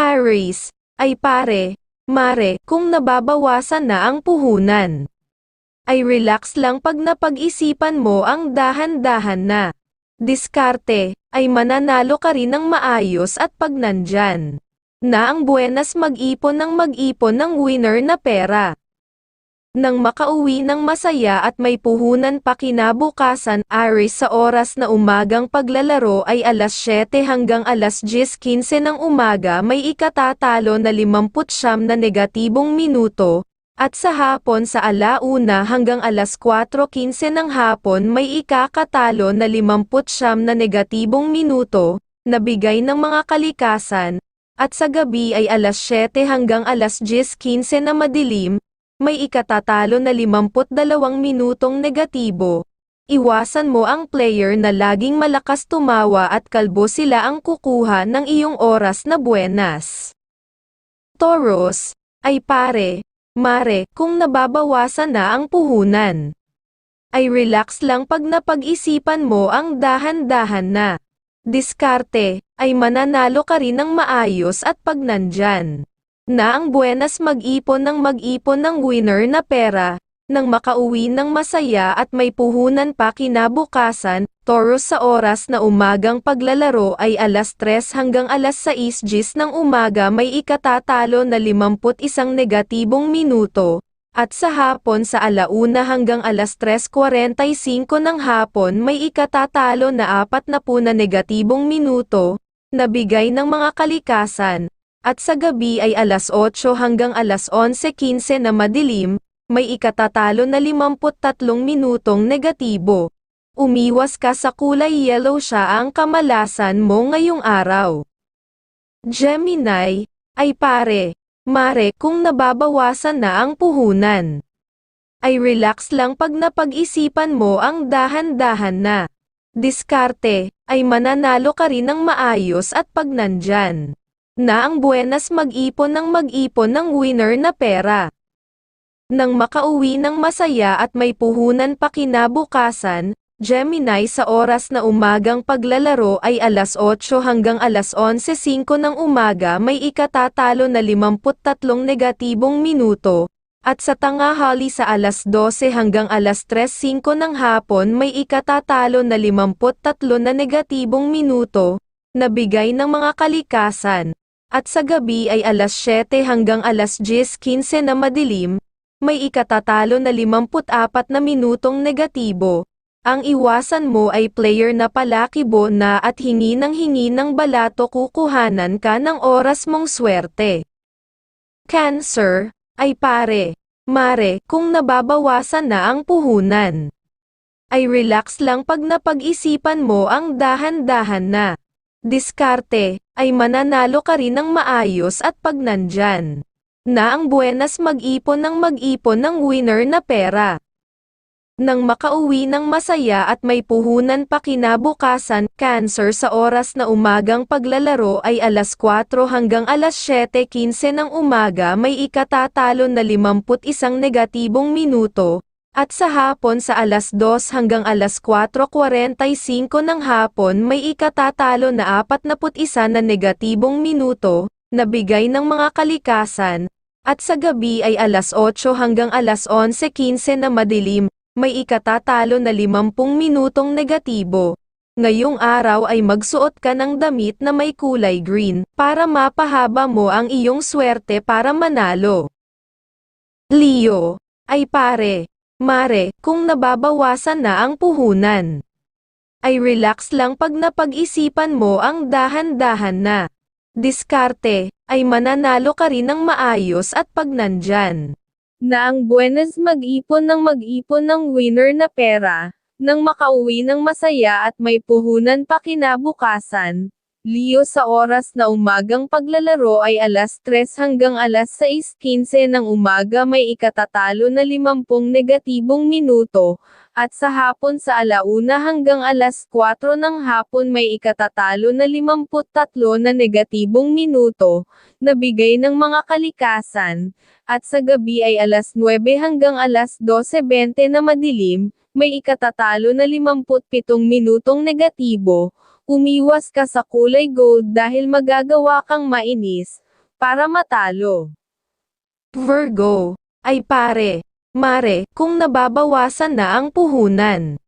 Aries, ay pare, mare, kung nababawasan na ang puhunan. Ay relax lang pag napag-isipan mo ang dahan-dahan na. Diskarte, ay mananalo ka rin ng maayos at pag nandyan. Na ang buenas mag-ipon ng mag-ipon ng winner na pera. Nang makauwi ng masaya at may puhunan pa kinabukasan, Aris sa oras na umagang paglalaro ay alas 7 hanggang alas 10.15 ng umaga may ikatatalo na 50 na negatibong minuto, at sa hapon sa alauna hanggang alas 4.15 ng hapon may ikakatalo na 50 na negatibong minuto, na bigay ng mga kalikasan, at sa gabi ay alas 7 hanggang alas 10.15 na madilim, may ikatatalo na 52 minutong negatibo. Iwasan mo ang player na laging malakas tumawa at kalbo sila ang kukuha ng iyong oras na buenas. Taurus, ay pare, mare, kung nababawasan na ang puhunan. Ay relax lang pag napag-isipan mo ang dahan-dahan na. Diskarte, ay mananalo ka rin ng maayos at pag nandyan na ang buenas mag-ipon ng mag-ipon ng winner na pera, nang makauwi ng masaya at may puhunan pa kinabukasan, Taurus sa oras na umagang paglalaro ay alas 3 hanggang alas 6 gis ng umaga may ikatatalo na 51 negatibong minuto, at sa hapon sa alauna hanggang alas 3.45 ng hapon may ikatatalo na 40 na negatibong minuto, na bigay ng mga kalikasan, at sa gabi ay alas 8 hanggang alas 11.15 na madilim, may ikatatalo na 53 minutong negatibo. Umiwas ka sa kulay yellow siya ang kamalasan mo ngayong araw. Gemini, ay pare, mare kung nababawasan na ang puhunan. Ay relax lang pag napag-isipan mo ang dahan-dahan na. Diskarte, ay mananalo ka rin ng maayos at pag nandyan na ang buenas mag-ipon ng mag-ipon ng winner na pera. Nang makauwi ng masaya at may puhunan pa kinabukasan, Gemini sa oras na umagang paglalaro ay alas 8 hanggang alas 11.05 ng umaga may ikatatalo na 53 negatibong minuto, at sa tangahali sa alas 12 hanggang alas 3.05 ng hapon may ikatatalo na 53 na negatibong minuto, na bigay ng mga kalikasan, at sa gabi ay alas 7 hanggang alas 10.15 na madilim, may ikatatalo na 54 na minutong negatibo. Ang iwasan mo ay player na palakibo na at hingi ng hingi ng balato kukuhanan ka ng oras mong swerte. Cancer, ay pare, mare, kung nababawasan na ang puhunan. Ay relax lang pag napag-isipan mo ang dahan-dahan na. Diskarte, ay mananalo ka rin ng maayos at pag nandyan. Na ang buenas mag-ipon ng mag-ipon ng winner na pera. Nang makauwi ng masaya at may puhunan pa kinabukasan, cancer sa oras na umagang paglalaro ay alas 4 hanggang alas 7.15 ng umaga may ikatatalo na 51 negatibong minuto, at sa hapon sa alas 2 hanggang alas 4.45 ng hapon may ikatatalo na 41 na negatibong minuto, na bigay ng mga kalikasan, at sa gabi ay alas 8 hanggang alas 11.15 na madilim, may ikatatalo na 50 minutong negatibo. Ngayong araw ay magsuot ka ng damit na may kulay green, para mapahaba mo ang iyong swerte para manalo. Leo, ay pare, Mare, kung nababawasan na ang puhunan. Ay relax lang pag napag-isipan mo ang dahan-dahan na. Diskarte, ay mananalo ka rin ng maayos at pag nandyan. Na ang buenas mag-ipon ng mag-ipon ng winner na pera, nang makauwi ng masaya at may puhunan pa kinabukasan, Leo sa oras na umagang paglalaro ay alas 3 hanggang alas 6.15 ng umaga may ikatatalo na 50 negatibong minuto, at sa hapon sa alauna hanggang alas 4 ng hapon may ikatatalo na 53 na negatibong minuto, na bigay ng mga kalikasan, at sa gabi ay alas 9 hanggang alas 12.20 na madilim, may ikatatalo na 57 minutong negatibo, Umiwas ka sa kulay gold dahil magagawa kang mainis, para matalo. Virgo, ay pare, mare, kung nababawasan na ang puhunan.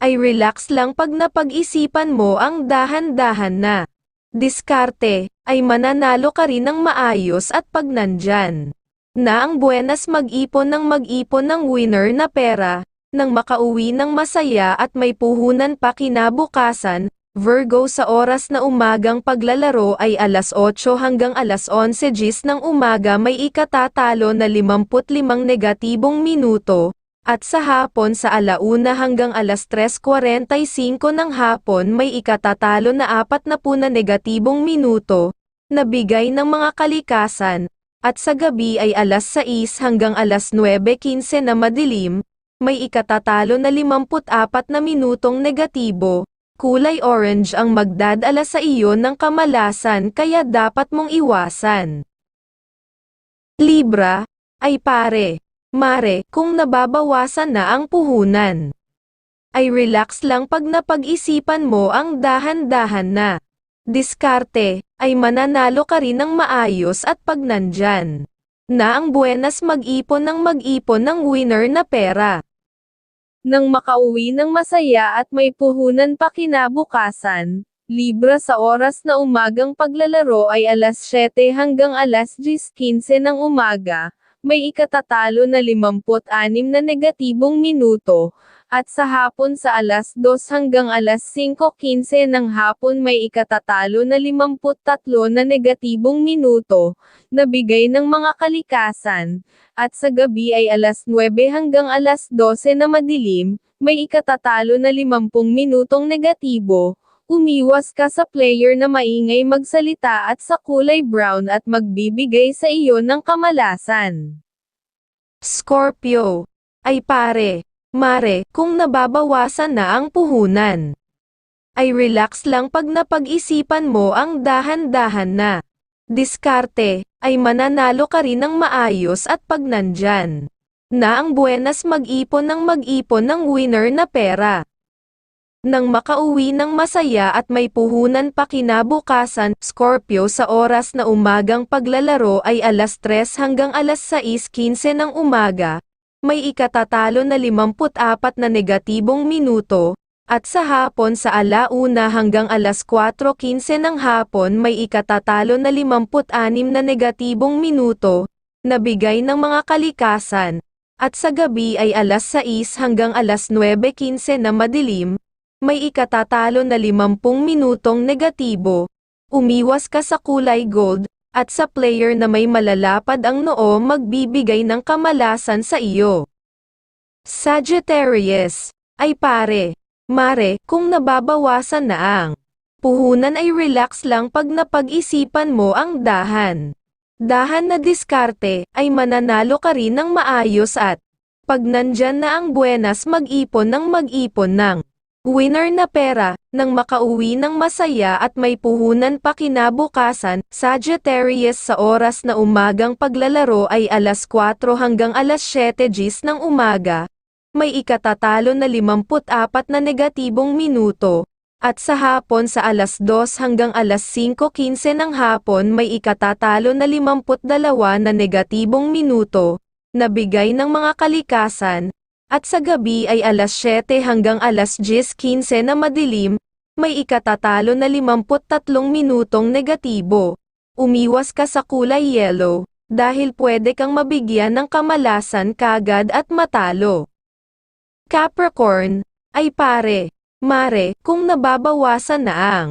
Ay relax lang pag napag-isipan mo ang dahan-dahan na. Diskarte, ay mananalo ka rin ng maayos at pag nandyan. Na ang buenas mag-ipon ng mag-ipon ng winner na pera, nang makauwi ng masaya at may puhunan pa kinabukasan, Virgo sa oras na umagang paglalaro ay alas 8 hanggang alas 11 gis ng umaga may ikatatalo na 55 negatibong minuto, at sa hapon sa alauna hanggang alas 3.45 ng hapon may ikatatalo na 40 na negatibong minuto, na bigay ng mga kalikasan, at sa gabi ay alas 6 hanggang alas 9.15 na madilim, may ikatatalo na 54 na minutong negatibo, kulay orange ang magdadala sa iyo ng kamalasan kaya dapat mong iwasan. Libra, ay pare, mare, kung nababawasan na ang puhunan. Ay relax lang pag napag-isipan mo ang dahan-dahan na. Diskarte, ay mananalo ka rin ng maayos at pag nandyan. Na ang buenas mag-ipon ng mag-ipon ng winner na pera. Nang makauwi ng masaya at may puhunan pa kinabukasan, Libra sa oras na umagang paglalaro ay alas 7 hanggang alas 10.15 ng umaga, may ikatatalo na 56 na negatibong minuto, at sa hapon sa alas 2 hanggang alas 5.15 ng hapon may ikatatalo na 53 na negatibong minuto, na bigay ng mga kalikasan, at sa gabi ay alas 9 hanggang alas 12 na madilim, may ikatatalo na 50 minutong negatibo, umiwas ka sa player na maingay magsalita at sa kulay brown at magbibigay sa iyo ng kamalasan. Scorpio, ay pare, mare, kung nababawasan na ang puhunan. Ay relax lang pag napag-isipan mo ang dahan-dahan na. Diskarte, ay mananalo ka rin ng maayos at pag nandyan. Na ang buenas mag-ipon ng mag-ipon ng winner na pera. Nang makauwi ng masaya at may puhunan pa kinabukasan, Scorpio sa oras na umagang paglalaro ay alas 3 hanggang alas 6.15 ng umaga, may ikatatalo na 54 na negatibong minuto, at sa hapon sa alauna hanggang alas 4.15 ng hapon may ikatatalo na 56 na negatibong minuto, na bigay ng mga kalikasan, at sa gabi ay alas 6 hanggang alas 9.15 na madilim, may ikatatalo na 50 minutong negatibo, umiwas ka sa kulay gold, at sa player na may malalapad ang noo magbibigay ng kamalasan sa iyo. Sagittarius, ay pare, mare, kung nababawasan na ang puhunan ay relax lang pag napag-isipan mo ang dahan. Dahan na diskarte, ay mananalo ka rin ng maayos at pag nandyan na ang buenas mag-ipon ng mag-ipon ng winner na pera, nang makauwi ng masaya at may puhunan pa kinabukasan, Sagittarius sa oras na umagang paglalaro ay alas 4 hanggang alas 7 gis ng umaga, may ikatatalo na 54 na negatibong minuto, at sa hapon sa alas 2 hanggang alas 5.15 ng hapon may ikatatalo na 52 na negatibong minuto, na bigay ng mga kalikasan, at sa gabi ay alas 7 hanggang alas 10.15 na madilim, may ikatatalo na 53 minutong negatibo. Umiwas ka sa kulay yellow, dahil pwede kang mabigyan ng kamalasan kagad at matalo. Capricorn, ay pare, mare, kung nababawasan na ang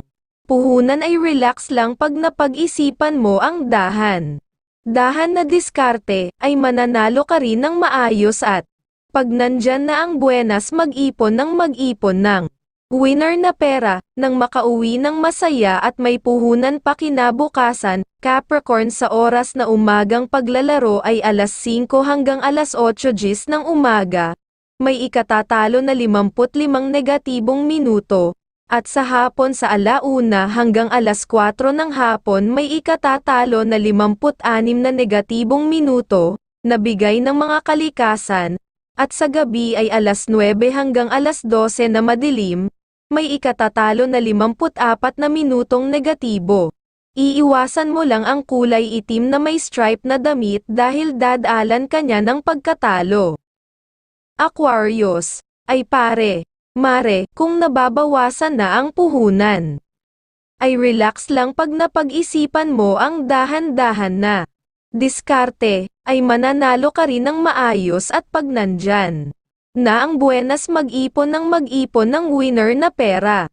puhunan ay relax lang pag napag-isipan mo ang dahan. Dahan na diskarte, ay mananalo ka rin ng maayos at pag nandyan na ang buenas mag-ipon ng mag-ipon ng winner na pera, nang makauwi ng masaya at may puhunan pa kinabukasan, Capricorn sa oras na umagang paglalaro ay alas 5 hanggang alas 8 gis ng umaga, may ikatatalo na 55 negatibong minuto, at sa hapon sa alauna hanggang alas 4 ng hapon may ikatatalo na 56 na negatibong minuto, na bigay ng mga kalikasan, at sa gabi ay alas 9 hanggang alas 12 na madilim, may ikatatalo na 54 na minutong negatibo. Iiwasan mo lang ang kulay itim na may stripe na damit dahil dadalan ka niya ng pagkatalo. Aquarius, ay pare, mare, kung nababawasan na ang puhunan. Ay relax lang pag napag-isipan mo ang dahan-dahan na. Diskarte, ay mananalo ka rin ng maayos at pag nandyan. Na ang buenas mag-ipon ng mag-ipon ng winner na pera.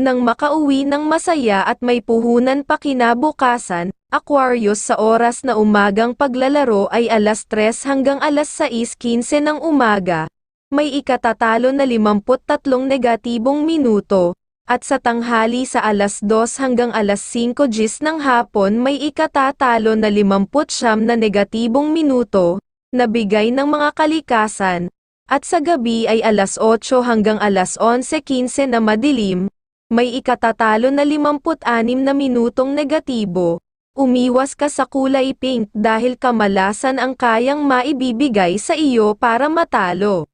Nang makauwi ng masaya at may puhunan pa kinabukasan, Aquarius sa oras na umagang paglalaro ay alas 3 hanggang alas 6.15 ng umaga. May ikatatalo na 53 negatibong minuto, at sa tanghali sa alas 2 hanggang alas 5 gis ng hapon may ikatatalo na 50 na negatibong minuto, na bigay ng mga kalikasan, at sa gabi ay alas 8 hanggang alas 11.15 na madilim, may ikatatalo na 56 na minutong negatibo. Umiwas ka sa kulay pink dahil kamalasan ang kayang maibibigay sa iyo para matalo.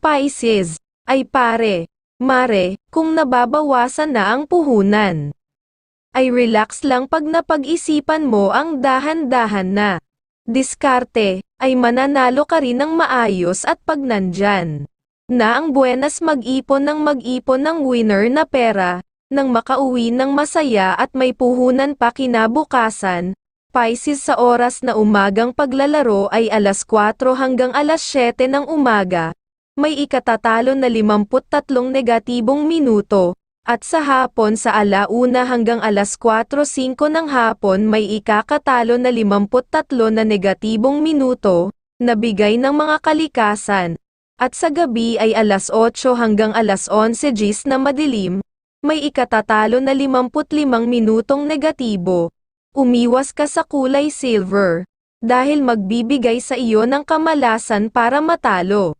Pisces, ay pare, mare, kung nababawasan na ang puhunan. Ay relax lang pag napag-isipan mo ang dahan-dahan na. Diskarte, ay mananalo ka rin ng maayos at pag nandyan. Na ang buenas mag-ipon ng mag-ipon ng winner na pera, nang makauwi ng masaya at may puhunan pa kinabukasan, Pisces sa oras na umagang paglalaro ay alas 4 hanggang alas 7 ng umaga, may ikatatalo na 53 negatibong minuto, at sa hapon sa alauna hanggang alas 4.05 ng hapon may ikakatalo na 53 na negatibong minuto, na bigay ng mga kalikasan, at sa gabi ay alas 8 hanggang alas 11 gis na madilim, may ikatatalo na 55 minutong negatibo. Umiwas ka sa kulay silver, dahil magbibigay sa iyo ng kamalasan para matalo.